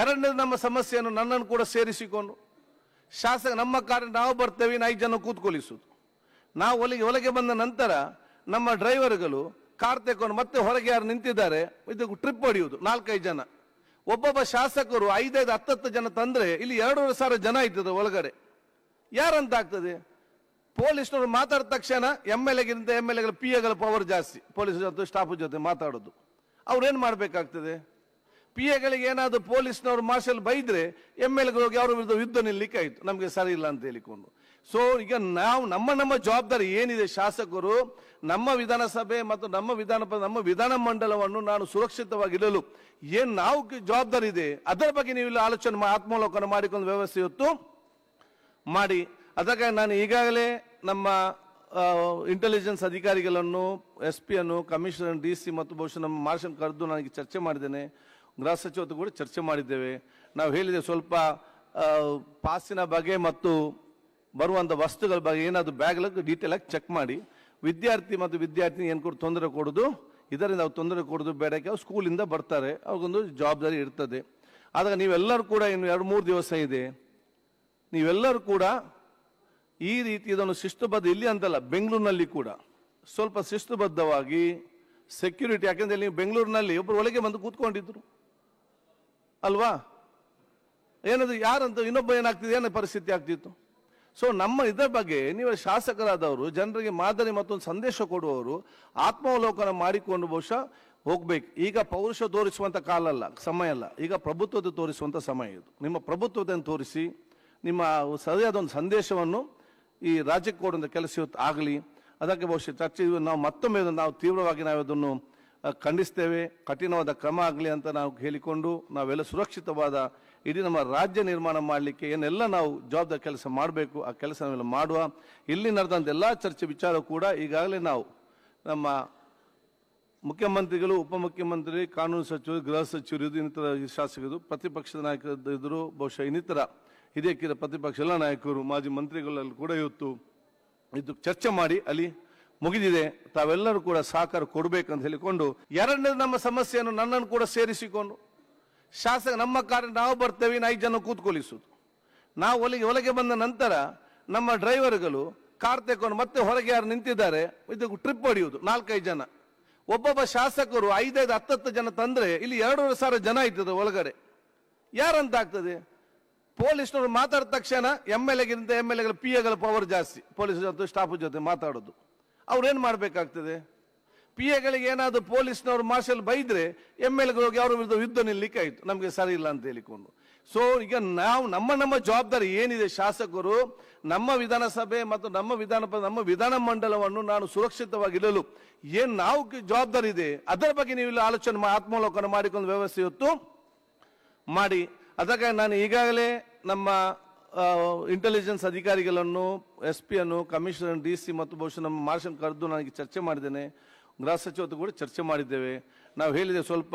ಎರಡನೇದು ನಮ್ಮ ಸಮಸ್ಯೆಯನ್ನು ನನ್ನನ್ನು ಕೂಡ ಸೇರಿಸಿಕೊಂಡು ಶಾಸಕ, ನಮ್ಮ ಕಾರ್ಯ ನಾವು ಬರ್ತೇವೆ ಐದು ಜನ ಕೂತ್ಕೊಳಿಸುದು ನಾವು ಒಳಗೆ ಒಳಗೆ ಬಂದ ನಂತರ ನಮ್ಮ ಡ್ರೈವರ್ಗಳು ಕಾರ್ ತೆಕೊಂಡು ಮತ್ತೆ ಹೊರಗೆ ಯಾರು ನಿಂತಿದ್ದಾರೆ, ಇದು ಟ್ರಿಪ್ ಹೊಡೆಯುವುದು, ನಾಲ್ಕೈದು ಜನ. ಒಬ್ಬೊಬ್ಬ ಶಾಸಕರು ಐದೈದು, ಹತ್ತತ್ತು ಜನ ತಂದರೆ ಇಲ್ಲಿ ಎರಡೂವರೆ ಸಾವಿರ ಜನ ಇರ್ತದೆ ಒಳಗಡೆ. ಯಾರಂತ ಆಗ್ತದೆ? ಪೊಲೀಸ್ನವರು ಮಾತಾಡಿದ ತಕ್ಷಣ ಎಂ ಎಲ್ ಎಗಿಂತ ಎಂ ಎಲ್ ಎಗಳ ಪಿ ಎಗಳ ಪವರ್ ಜಾಸ್ತಿ, ಪೊಲೀಸ್ ಜೊತೆ ಸ್ಟಾಫ್ ಜೊತೆ ಮಾತಾಡೋದು. ಅವ್ರೇನು ಮಾಡ್ಬೇಕಾಗ್ತದೆ? ಪಿ ಎಗಳಿಗೆ ಏನಾದರೂ ಪೊಲೀಸ್ನವರು ಮಾರ್ಷಲ್ ಬೈದ್ರೆ ಎಂ ಎಲ್ ಹೋಗಿ ಅವ್ರ ವಿರುದ್ಧ ಯುದ್ಧ ನಿಲ್ಲಿಕ್ಕೆ ಆಯಿತು. ನಮಗೆ ಸರಿ ಇಲ್ಲ ಅಂತ ಹೇಳಿಕೊಂಡು. ಸೊ ಈಗ ನಾವು ನಮ್ಮ ನಮ್ಮ ಜವಾಬ್ದಾರಿ ಏನಿದೆ ಶಾಸಕರು, ನಮ್ಮ ವಿಧಾನಸಭೆ ಮತ್ತು ನಮ್ಮ ವಿಧಾನ ನಮ್ಮ ವಿಧಾನ ಮಂಡಲವನ್ನು ನಾನು ಸುರಕ್ಷಿತವಾಗಿಡಲು ಏನು ನಾವು ಜವಾಬ್ದಾರಿ ಇದೆ, ಅದರ ಬಗ್ಗೆ ನೀವು ಇಲ್ಲಿ ಆಲೋಚನೆ ಆತ್ಮಾವಲೋಕನ ಮಾಡಿಕೊಂಡು ವ್ಯವಸ್ಥೆ ಇವತ್ತು ಮಾಡಿ. ಅದಕ್ಕಾಗಿ ನಾನು ಈಗಾಗಲೇ ನಮ್ಮ ಇಂಟೆಲಿಜೆನ್ಸ್ ಅಧಿಕಾರಿಗಳನ್ನು ಎಸ್ ಪಿಯನ್ನು ಕಮಿಷನರ್ ಡಿ ಸಿ ಮತ್ತು ಬಹುಶಃ ನಮ್ಮ ಮಾರ್ಷಲ್ ಕರೆದು ನನಗೆ ಚರ್ಚೆ ಮಾಡಿದ್ದೇನೆ. ಗೃಹ ಸಚಿವತ್ತು ಕೂಡ ಚರ್ಚೆ ಮಾಡಿದ್ದೇವೆ. ನಾವು ಹೇಳಿದೆ ಸ್ವಲ್ಪ ಪಾಸಿನ ಬಗ್ಗೆ ಮತ್ತು ಬರುವಂಥ ವಸ್ತುಗಳ ಬಗ್ಗೆ ಏನಾದರೂ ಬ್ಯಾಗ್ಲಕ್ಕೆ ಡೀಟೇಲಾಗಿ ಚೆಕ್ ಮಾಡಿ. ವಿದ್ಯಾರ್ಥಿ ಮತ್ತು ವಿದ್ಯಾರ್ಥಿನಿ ಏನು ಕೂಡ ತೊಂದರೆ ಕೊಡೋದು, ಇದರಿಂದ ಅವ್ರು ತೊಂದರೆ ಕೊಡೋದು ಬೇಡಕ್ಕೆ ಅವ್ರು ಸ್ಕೂಲಿಂದ ಬರ್ತಾರೆ. ಅವ್ರಿಗೊಂದು ಜವಾಬ್ದಾರಿ ಇರ್ತದೆ. ಆದಾಗ ನೀವೆಲ್ಲರೂ ಕೂಡ ಇನ್ನು ಎರಡು ಮೂರು ದಿವಸ ಇದೆ. ನೀವೆಲ್ಲರೂ ಕೂಡ ಈ ರೀತಿ ಇದನ್ನು ಶಿಸ್ತುಬದ್ಧ ಇಲ್ಲಿ ಅಂತಲ್ಲ, ಬೆಂಗಳೂರಿನಲ್ಲಿ ಕೂಡ. ಸ್ವಲ್ಪ ಶಿಸ್ತುಬದ್ಧವಾಗಿ ಸೆಕ್ಯೂರಿಟಿ ಯಾಕೆಂದರೆ ನೀವು ಬೆಂಗಳೂರಿನಲ್ಲಿ ಒಬ್ಬರು ಒಳಗೆ ಬಂದು ಕೂತ್ಕೊಂಡಿದ್ರು. ಅಲ್ವಾ? ಏನದು, ಯಾರಂತ ಇನ್ನೊಬ್ಬ ಏನಾಗ್ತಿದೆ? ಏನೋ ಪರಿಸ್ಥಿತಿ ಆಗ್ತಿತ್ತು. ಸೊ ನಮ್ಮ ಇದರ ಬಗ್ಗೆ ನೀವು ಶಾಸಕರಾದವರು, ಜನರಿಗೆ ಮಾದರಿ ಮತ್ತೊಂದು ಸಂದೇಶ ಕೊಡುವವರು, ಆತ್ಮಾವಲೋಕನ ಮಾಡಿಕೊಂಡು ಬಹುಶಃ ಹೋಗ್ಬೇಕು. ಈಗ ಪೌರುಷ ತೋರಿಸುವಂಥ ಕಾಲ ಅಲ್ಲ, ಸಮಯ ಅಲ್ಲ. ಈಗ ಪ್ರಭುತ್ವದ ತೋರಿಸುವಂಥ ಸಮಯ ಇದು. ನಿಮ್ಮ ಪ್ರಭುತ್ವದನ್ನು ತೋರಿಸಿ, ನಿಮ್ಮ ಸರಿಯಾದ ಒಂದು ಸಂದೇಶವನ್ನು ಈ ರಾಜ್ಯಕ್ಕೆ ಕೊಡುವಂಥ ಕೆಲಸ ಇವತ್ತು ಆಗಲಿ. ಅದಕ್ಕೆ ಬಹುಶಃ ಚರ್ಚೆ, ನಾವು ಮತ್ತೊಮ್ಮೆ ನಾವು ತೀವ್ರವಾಗಿ ನಾವು ಅದನ್ನು ಖಂಡಿಸ್ತೇವೆ. ಕಠಿಣವಾದ ಕ್ರಮ ಆಗಲಿ ಅಂತ ನಾವು ಹೇಳಿಕೊಂಡು ನಾವೆಲ್ಲ ಸುರಕ್ಷಿತವಾದ ಇಡೀ ನಮ್ಮ ರಾಜ್ಯ ನಿರ್ಮಾಣ ಮಾಡಲಿಕ್ಕೆ ಏನೆಲ್ಲ ನಾವು ಜವಾಬ್ದಾರಿ ಕೆಲಸ ಮಾಡಬೇಕು, ಆ ಕೆಲಸ ನಾವೆಲ್ಲ ಮಾಡುವ. ಇಲ್ಲಿ ನಡೆದಂಥ ಎಲ್ಲ ಚರ್ಚೆ ವಿಚಾರ ಕೂಡ ಈಗಾಗಲೇ ನಾವು ನಮ್ಮ ಮುಖ್ಯಮಂತ್ರಿಗಳು, ಉಪಮುಖ್ಯಮಂತ್ರಿ, ಕಾನೂನು ಸಚಿವರು, ಗೃಹ ಸಚಿವರು, ಇದು ಇನ್ನಿತರ ಶಾಸಕರು, ಪ್ರತಿಪಕ್ಷದ ನಾಯಕರು ಇದ್ದರು ಬಹುಶಃ ಇನ್ನಿತರ ಹಿರಿಯ ಪ್ರತಿಪಕ್ಷ ಎಲ್ಲ ನಾಯಕರು, ಮಾಜಿ ಮಂತ್ರಿಗಳಲ್ಲಿ ಕೂಡ ಇವತ್ತು ಇದು ಚರ್ಚೆ ಮಾಡಿ ಅಲ್ಲಿ ಮುಗಿದಿದೆ. ತಾವೆಲ್ಲರೂ ಕೂಡ ಸಹಕಾರ ಕೊಡಬೇಕಂತ ಹೇಳಿಕೊಂಡು ಎರಡನೇ ನಮ್ಮ ಸಮಸ್ಯೆಯನ್ನು ನನ್ನನ್ನು ಕೂಡ ಸೇರಿಸಿಕೊಂಡು ಶಾಸಕ ನಮ್ಮ ಕಾರ್ಯ ನಾವು ಬರ್ತೇವೆ ಐದು ಜನ ಕೂತ್ಕೊಳಿಸುದು ನಾವು ಒಳಗೆ ಒಳಗೆ ಬಂದ ನಂತರ ನಮ್ಮ ಡ್ರೈವರ್ಗಳು ಕಾರ್ ತೆಕ್ಕೊಂಡು ಮತ್ತೆ ಹೊರಗೆ ಯಾರು ನಿಂತಿದ್ದಾರೆ, ಇದು ಟ್ರಿಪ್ ಹೊಡೆಯುವುದು, ನಾಲ್ಕೈದು ಜನ. ಒಬ್ಬೊಬ್ಬ ಶಾಸಕರು ಐದೈದು, ಹತ್ತತ್ತು ಜನ ತಂದರೆ ಇಲ್ಲಿ ಎರಡೂವರೆ ಸಾವಿರ ಜನ ಇರ್ತದೆ ಒಳಗಡೆ. ಯಾರಂತ ಆಗ್ತದೆ? ಪೊಲೀಸ್ನವರು ಮಾತಾಡಿದ ತಕ್ಷಣ ಎಂ ಎಲ್ ಎಗಿಂತ ಎಂ ಎಲ್ ಎಗಳ ಪಿ ಎಗಳ ಪವರ್ ಜಾಸ್ತಿ, ಪೊಲೀಸ್ ಜೊತೆ ಸ್ಟಾಫ್ ಜೊತೆ ಮಾತಾಡೋದು. ಅವ್ರೇನ್ ಮಾಡಬೇಕಾಗ್ತದೆ? ಪಿ ಎಗಳಿಗೆ ಏನಾದರೂ ಪೊಲೀಸ್ನವರು ಮಾರ್ಷಲ್ ಬೈದರೆ ಎಂ ಎಲ್ ಹೋಗಿ ಅವ್ರ ವಿರುದ್ಧ ಯುದ್ಧ ನಿಲ್ಲಿಕ್ಕೆ ಆಯ್ತು. ನಮಗೆ ಸರಿ ಇಲ್ಲ ಅಂತ ಹೇಳಿಕೊಂಡು. ಸೊ ಈಗ ನಾವು ನಮ್ಮ ನಮ್ಮ ಜವಾಬ್ದಾರಿ ಏನಿದೆ ಶಾಸಕರು, ನಮ್ಮ ವಿಧಾನಸಭೆ ಮತ್ತು ನಮ್ಮ ವಿಧಾನ ನಮ್ಮ ವಿಧಾನ ಮಂಡಲವನ್ನು ನಾನು ಸುರಕ್ಷಿತವಾಗಿಡಲು ಏನು ನಾವು ಜವಾಬ್ದಾರಿ ಇದೆ, ಅದರ ಬಗ್ಗೆ ನೀವು ಇಲ್ಲಿ ಆಲೋಚನೆ ಆತ್ಮಾವಲೋಕನ ಮಾಡಿಕೊಂಡು ವ್ಯವಸ್ಥೆ ಇವತ್ತು ಮಾಡಿ. ಅದಕ್ಕಾಗಿ ನಾನು ಈಗಾಗಲೇ ನಮ್ಮ ಇಂಟೆಲಿಜೆನ್ಸ್ ಅಧಿಕಾರಿಗಳನ್ನು ಎಸ್ ಪಿ ಅನ್ನು ಕಮಿಷನರ್ ಡಿ ಸಿ ಮತ್ತು ಬಹುಶಃ ನಮ್ಮ ಮಾರ್ಷಲ್ ಕರೆದು ನನಗೆ ಚರ್ಚೆ ಮಾಡಿದ್ದೇನೆ. ಗೃಹ ಸಚಿವತ್ತು ಕೂಡ ಚರ್ಚೆ ಮಾಡಿದ್ದೇವೆ. ನಾವು ಹೇಳಿದೆ ಸ್ವಲ್ಪ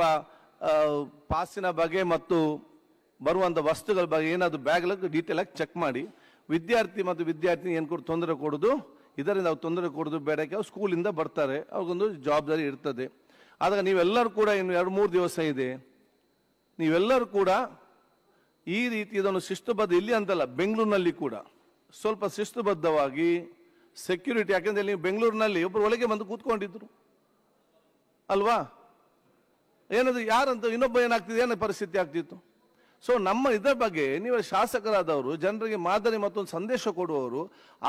ಪಾಸಿನ ಬಗ್ಗೆ ಮತ್ತು ಬರುವಂಥ ವಸ್ತುಗಳ ಬಗ್ಗೆ ಏನಾದರೂ ಬ್ಯಾಗ್ಲಕ್ಕೆ ಡೀಟೇಲ್ ಆಗಿ ಚೆಕ್ ಮಾಡಿ. ವಿದ್ಯಾರ್ಥಿ ಮತ್ತು ವಿದ್ಯಾರ್ಥಿನಿ ಏನು ಕೂಡ ತೊಂದರೆ ಕೊಡೋದು? ಇದರಿಂದ ಅವ್ರು ತೊಂದರೆ ಕೊಡೋದು ಬೇಡಕ್ಕೆ ಅವ್ರು ಸ್ಕೂಲಿಂದ ಬರ್ತಾರೆ. ಅವ್ರಿಗೊಂದು ಜವಾಬ್ದಾರಿ ಇರ್ತದೆ. ಆದಾಗ ನೀವೆಲ್ಲರೂ ಕೂಡ ಇನ್ನು ಎರಡು ಮೂರು ದಿವಸ ಇದೆ. ನೀವೆಲ್ಲರೂ ಕೂಡ ಈ ರೀತಿ ಇದನ್ನು ಶಿಸ್ತುಬದ್ಧ ಇಲ್ಲಿ ಅಂತಲ್ಲ, ಬೆಂಗಳೂರಿನಲ್ಲಿ ಕೂಡ. ಸ್ವಲ್ಪ ಶಿಸ್ತುಬದ್ಧವಾಗಿ ಸೆಕ್ಯೂರಿಟಿ ಯಾಕೆಂದರೆ ನೀವು ಬೆಂಗಳೂರಿನಲ್ಲಿ ಒಬ್ಬರು ಒಳಗೆ ಬಂದು ಕೂತ್ಕೊಂಡಿದ್ರು. ಅಲ್ವಾ? ಏನದು, ಯಾರಂತ, ಇನ್ನೊಬ್ಬ ಏನಾಗ್ತಿದೆ ಏನೋ ಪರಿಸ್ಥಿತಿ ಆಗ್ತಿತ್ತು? ಸೊ ನಮ್ಮ ಇದರ ಬಗ್ಗೆ ನೀವು ಶಾಸಕರಾದವರು, ಜನರಿಗೆ ಮಾದರಿ ಮತ್ತೊಂದು ಸಂದೇಶ ಕೊಡುವವರು,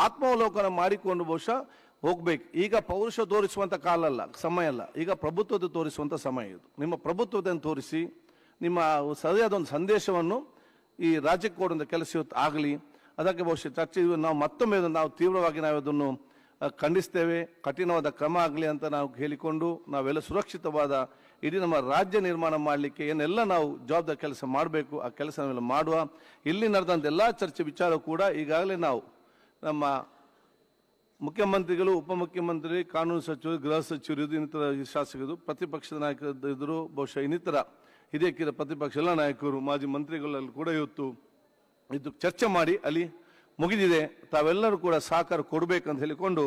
ಆತ್ಮಾವಲೋಕನ ಮಾಡಿಕೊಂಡು ಬಹುಶಃ ಹೋಗ್ಬೇಕು. ಈಗ ಪೌರುಷ ತೋರಿಸುವಂಥ ಕಾಲ ಅಲ್ಲ, ಸಮಯ ಅಲ್ಲ. ಈಗ ಪ್ರಭುತ್ವದ ತೋರಿಸುವಂಥ ಸಮಯ ಇದು. ನಿಮ್ಮ ಪ್ರಭುತ್ವದನ್ನು ತೋರಿಸಿ, ನಿಮ್ಮ ಸರಿಯಾದ ಒಂದು ಸಂದೇಶವನ್ನು ಈ ರಾಜ್ಯಕ್ಕೆ ಕೊಡುವಂಥ ಕೆಲಸ ಇವತ್ತು ಆಗಲಿ, ಅದಕ್ಕೆ ಬಹುಶಃ ಚರ್ಚೆ ನಾವು ಮತ್ತೊಮ್ಮೆ ನಾವು ತೀವ್ರವಾಗಿ ನಾವು ಅದನ್ನು ಖಂಡಿಸ್ತೇವೆ. ಕಠಿಣವಾದ ಕ್ರಮ ಆಗಲಿ ಅಂತ ನಾವು ಹೇಳಿಕೊಂಡು, ನಾವೆಲ್ಲ ಸುರಕ್ಷಿತವಾದ ಇಡೀ ನಮ್ಮ ರಾಜ್ಯ ನಿರ್ಮಾಣ ಮಾಡಲಿಕ್ಕೆ ಏನೆಲ್ಲ ನಾವು ಜವಾಬ್ದಾರಿ ಕೆಲಸ ಮಾಡಬೇಕು, ಆ ಕೆಲಸ ನಾವೆಲ್ಲ ಮಾಡುವ. ಇಲ್ಲಿ ನಡೆದಂಥ ಎಲ್ಲ ಚರ್ಚೆ ವಿಚಾರ ಕೂಡ ಈಗಾಗಲೇ ನಾವು ನಮ್ಮ ಮುಖ್ಯಮಂತ್ರಿಗಳು, ಉಪಮುಖ್ಯಮಂತ್ರಿ, ಕಾನೂನು ಸಚಿವರು, ಗೃಹ ಸಚಿವರು ಇನ್ನಿತರ ಶಾಸಕರು, ಪ್ರತಿಪಕ್ಷದ ನಾಯಕರು ಇದ್ದರು ಬಹುಶಃ ಇನ್ನಿತರ ಹಿರಿಯ ಪ್ರತಿಪಕ್ಷ ಎಲ್ಲ ನಾಯಕರು, ಮಾಜಿ ಮಂತ್ರಿಗಳಲ್ಲಿ ಕೂಡ ಇವತ್ತು ಇದು ಚರ್ಚೆ ಮಾಡಿ ಅಲ್ಲಿ ಮುಗಿದಿದೆ. ತಾವೆಲ್ಲರೂ ಕೂಡ ಸಹಕಾರ ಕೊಡಬೇಕಂತ ಹೇಳಿಕೊಂಡು